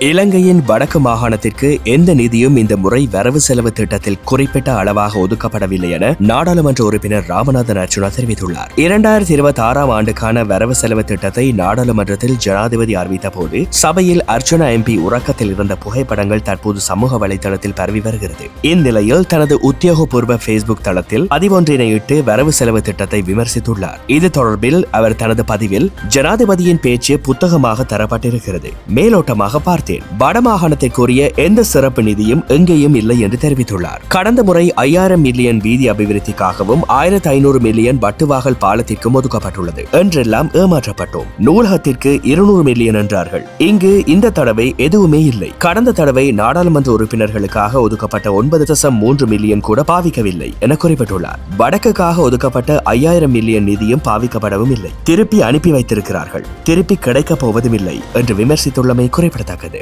இலங்கையின் வடக்கு மாகாணத்திற்கு எந்த நிதியும் இந்த முறை வரவு செலவு திட்டத்தில் குறிப்பிட்ட அளவாக ஒதுக்கப்படவில்லை என நாடாளுமன்ற உறுப்பினர் ராமநாதன் அர்ஜுனா தெரிவித்துள்ளார். இரண்டாயிரத்தி இருபத்தி ஆறாம் ஆண்டுக்கான வரவு செலவு திட்டத்தை நாடாளுமன்றத்தில் ஜனாதிபதி அறிவித்த போது சபையில் அர்ஜுனா எம்பி உறக்கத்தில் இருந்த புகைப்படங்கள் தற்போது சமூக வலைதளத்தில் பரவி வருகிறது. இந்நிலையில் தனது உத்தியோகபூர்வ பேஸ்புக் தளத்தில் பதிவொன்றினையிட்டு வரவு செலவு திட்டத்தை விமர்சித்துள்ளார். இது தொடர்பில் அவர் தனது பதிவில் ஜனாதிபதியின் பேச்சு புத்தகமாக தரப்பட்டிருக்கிறது. மேலோட்டமாக பார்த்தேன் வடமாகாணத்திற்குரிய எந்த சிறப்பு நிதியும் எங்கேயும் இல்லை என்று தெரிவித்துள்ளார். கடந்த முறை ஐயாயிரம் மில்லியன் வீதி அபிவிருத்திக்காகவும் ஆயிரத்தி ஐநூறு மில்லியன் வட்டுவாகல் பாலத்திற்கும் ஒதுக்கப்பட்டுள்ளது. என்றெல்லாம் ஏமாற்றப்பட்டோம். நூலகத்திற்கு இருநூறு மில்லியன் என்றார்கள். இங்கு இந்த தடவை எதுவுமே இல்லை. கடந்த தடவை நாடாளுமன்ற உறுப்பினர்களுக்காக ஒதுக்கப்பட்ட ஒன்பது தசம் மூன்று மில்லியன் கூட பாவிக்கவில்லை என குறிப்பிட்டுள்ளார். வடக்குக்காக ஒதுக்கப்பட்ட ஐயாயிரம் மில்லியன் நிதியும் பாவிக்கப்படவும் இல்லை. திருப்பி அனுப்பி வைத்திருக்கிறார்கள். திருப்பி கிடைக்கப் போவதும் இல்லை என்று விமர்சித்துள்ளமை குறிப்பிடத்தக்கது.